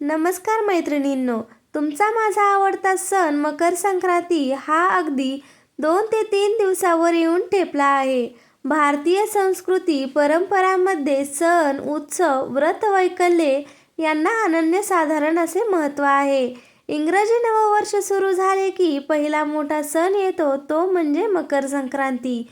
नमस्कार मैत्रिणींनो तुमचा माझा आवडता सण मकर संक्रांती हा अगदी दोन ते तीन दिवसावर येऊन ठेपला आहे. भारतीय संस्कृती परंपरांमध्ये सण उत्सव व्रत वैकल्ये यांना अनन्यसाधारण असे महत्त्व आहे. इंग्रजी नववर्ष सुरू झाले की पहिला मोठा सण येतो तो म्हणजे मकर संक्रांती.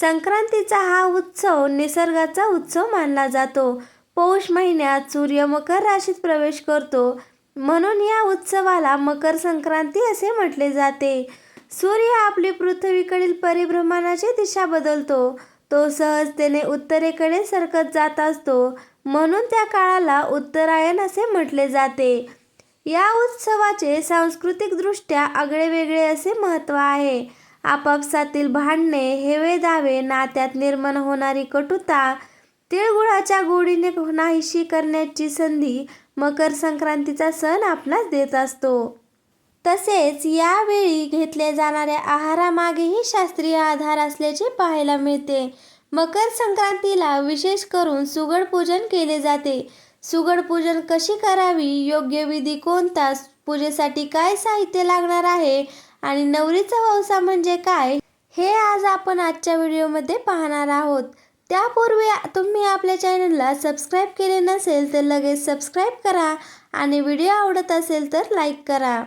संक्रांतीचा हा उत्सव निसर्गाचा उत्सव मानला जातो. पौष महिन्यात सूर्य मकर राशीत प्रवेश करतो. म्हणून या उत्सवाला मकर संक्रांती असे म्हटले जाते. सूर्य आपली पृथ्वीकडील परिभ्रमणाची दिशा बदलतो. तो सहजतेने उत्तरेकडे सरकत जात असतो. म्हणून त्या काळाला उत्तरायण असे म्हटले जाते. या उत्सवाचे सांस्कृतिकदृष्ट्या आगळेवेगळे असे महत्त्व आहे. आपापसातील भांडणे हेवे दावे नात्यात निर्माण होणारी कटुता तिळगुळाच्या गोडीने नाहीशी करण्याची संधी मकर संक्रांतीचा सण आपणास देत असतो. तसेच यावेळी घेतल्या जाणाऱ्या आहारामागेही शास्त्रीय आधार असल्याचे पाहायला मिळते. मकर संक्रांतीला विशेष करून सुगड पूजन केले जाते. सुगड पूजन कशी करावी? योग्य विधी कोणता? पूजेसाठी काय साहित्य लागणार आहे? आणि नवरीचा ववसा म्हणजे काय? हे आज आपण आजच्या व्हिडिओमध्ये पाहणार आहोत. त्यापूर्वी तुम्ही आपल्या चॅनलला सबस्क्राईब केले नसेल तर लगेच सबस्क्राईब करा आणि व्हिडिओ आवडत असेल तर लाईक करा.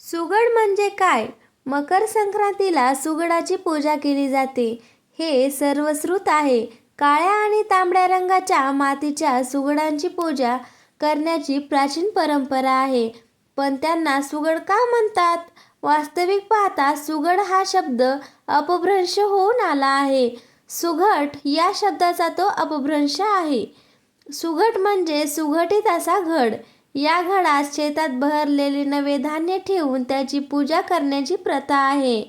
सुगड म्हणजे काय? मकर संक्रांतीला सुगडाची पूजा केली जाते. हे सर्वश्रुत आहे. काळ्या आणि तांबड्या रंगाच्या मातीच्या सुगडांची पूजा करण्याची प्राचीन परंपरा आहे. पण त्यांना सुगड का म्हणतात? वास्तविक पाहता सुगड हा शब्द अपभ्रंश होऊन आला आहे. सुघट या शब्दाचा तो अपभ्रंश आहे. सुघट म्हणजे सुघटित असा घड. या घडात शेतात बहरलेले नवे धान्य ठेवून त्याची पूजा करण्याची प्रथा आहे.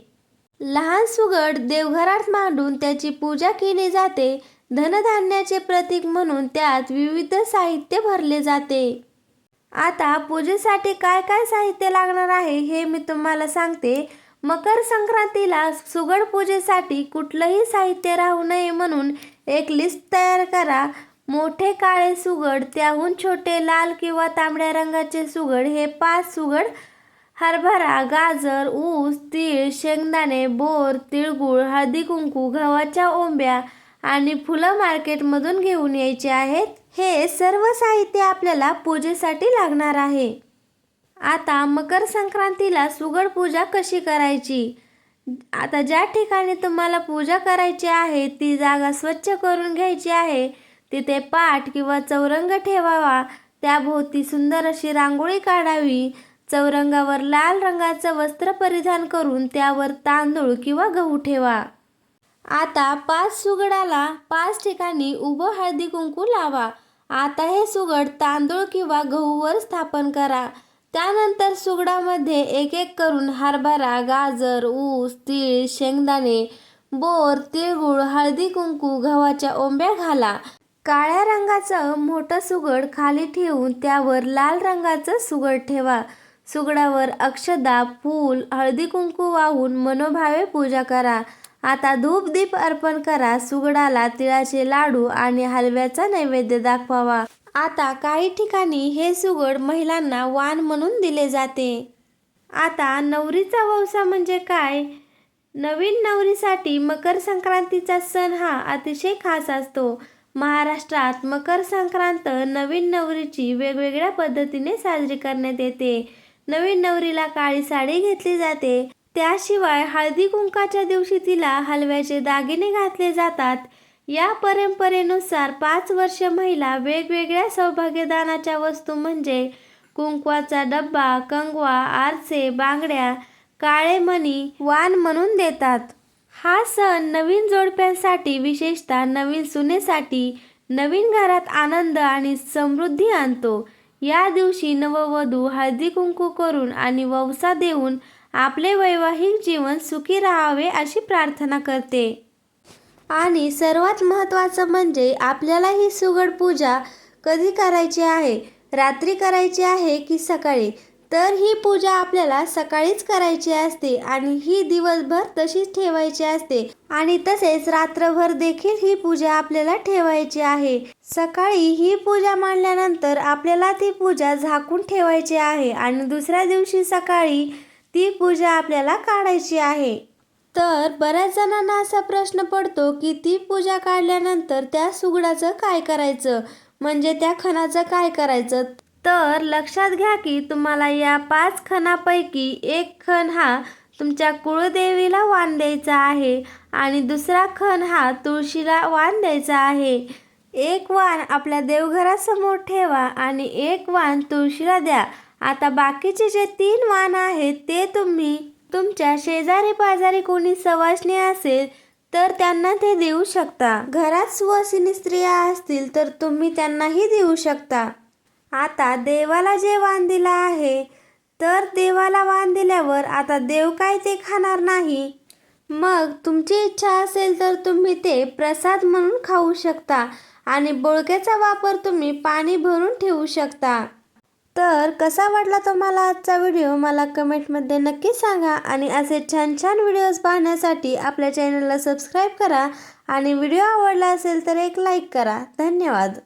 लहान सुगड देवघरात मांडून त्याची पूजा केली जाते. धनधान्याचे प्रतीक म्हणून त्यात विविध साहित्य भरले जाते. आता पूजेसाठी काय काय साहित्य लागणार आहे हे मी तुम्हाला सांगते. मकर संक्रांतीला सुगड पूजेसाठी कुठलंही साहित्य राहू नये म्हणून एक लिस्ट तयार करा. मोठे काळे सुगड त्याहून छोटे लाल किंवा तांबड्या रंगाचे सुगड हे पाच सुगड हरभरा गाजर ऊस तीळ शेंगदाणे बोर तिळगुळ हळदी कुंकू गव्हाच्या ओंब्या आणि फुलं मार्केटमधून घेऊन यायचे आहेत. हे सर्व साहित्य आपल्याला पूजेसाठी लागणार आहे. आता मकर संक्रांतीला सुगड पूजा कशी करायची? आता ज्या ठिकाणी तुम्हाला पूजा करायची आहे ती जागा स्वच्छ करून घ्यायची आहे तिथे पाठ किंवा चौरंग ठेवावा. त्याभोवती सुंदर अशी रांगोळी काढावी. चौरंगावर लाल रंगाचं वस्त्र परिधान करून त्यावर तांदूळ किंवा गहू ठेवा. आता पाच सुगडाला पाच ठिकाणी उभं हळदी कुंकू लावा. आता हे सुगड तांदूळ किंवा गहूवर स्थापन करा. त्यानंतर सुगडामध्ये एक एक करून हरभरा गाजर ऊस तीळ शेंगदाणे बोर तिळगुळ हळदी कुंकू गव्हाच्या ओंब्या घाला. काळ्या रंगाचं मोठं सुगड खाली ठेवून त्यावर लाल रंगाचं सुगड ठेवा. सुगडावर अक्षदा फूल हळदी कुंकू वाहून मनोभावे पूजा करा. आता धूप दीप अर्पण करा. सुगडाला तिळाचे लाडू आणि हलव्याचा नैवेद्य दाखवावा. आता काही ठिकाणी हे सुगड महिलांना वाण म्हणून दिले जाते. आता नवरीचा ववसा म्हणजे काय? नवीन नवरीसाठी मकर संक्रांतीचा सण हा अतिशय खास असतो. महाराष्ट्रात मकर संक्रांत नवीन नवरीची वेगवेगळ्या पद्धतीने साजरी करण्यात येते. नवीन नवरीला काळी साडी घेतली जाते. त्याशिवाय हळदी कुंकाच्या दिवशी तिला हलव्याचे दागिने घातले जातात. या परंपरेनुसार पाच वर्ष महिला वेगवेगळ्या सौभाग्यदानाच्या वस्तू म्हणजे कुंकवाचा डब्बा कंगवा आरसे बांगड्या काळे मणी वाण म्हणून देतात. हा सण नवीन जोडप्यांसाठी विशेषतः नवीन सुनेसाठी नवीन घरात आनंद आणि समृद्धी आणतो. या दिवशी नववधू हळदी कुंकू करून आणि ववसा देऊन आपले वैवाहिक जीवन सुखी राहावे अशी प्रार्थना करते. आणि सर्वात महत्त्वाचं म्हणजे आपल्याला ही सुगड पूजा कधी करायची आहे? रात्री करायची आहे की सकाळी? तर ही पूजा आपल्याला सकाळीच करायची असते आणि ही दिवसभर तशीच ठेवायची असते. आणि तसेच रात्रभर देखील ही पूजा आपल्याला ठेवायची आहे. सकाळी ही पूजा मांडल्यानंतर आपल्याला ती पूजा झाकून ठेवायची आहे आणि दुसऱ्या दिवशी सकाळी ती पूजा आपल्याला काढायची आहे. तर बऱ्याच जणांना असा प्रश्न पडतो की ती पूजा काढल्यानंतर त्या सुगडाचं काय करायचं? म्हणजे त्या खणाचं काय करायचं? तर लक्षात घ्या की तुम्हाला या पाच खणापैकी एक खण हा तुमच्या कुळदेवीला वाण द्यायचा आहे आणि दुसरा खण हा तुळशीला वाण द्यायचा आहे. एक वाण आपल्या देवघरासमोर ठेवा आणि एक वाण तुळशीला द्या. आता बाकीचे जे तीन वाण आहेत ते तुम्ही तुमच्या शेजारी पाजारी कोणी सवासणी असेल तर त्यांना ते देऊ शकता. घरात सुवासिनी स्त्रिया असतील तर तुम्ही त्यांनाही देऊ शकता. आता देवाला जे वाण दिलं आहे तर देवाला वाण दिल्यावर आता देव काय ते खाणार नाही? मग तुमची इच्छा असेल तर तुम्ही ते प्रसाद म्हणून खाऊ शकता आणि बोळक्याचा वापर तुम्ही पाणी भरून ठेवू शकता. तर कसा वाटला तुम्हाला आजचा व्हिडिओ? मला कमेंटमध्ये नक्की सांगा आणि असे छान छान व्हिडिओज पाहण्यासाठी आपल्या चॅनलला सबस्क्राईब करा आणि व्हिडिओ आवडला असेल तर एक लाईक करा. धन्यवाद.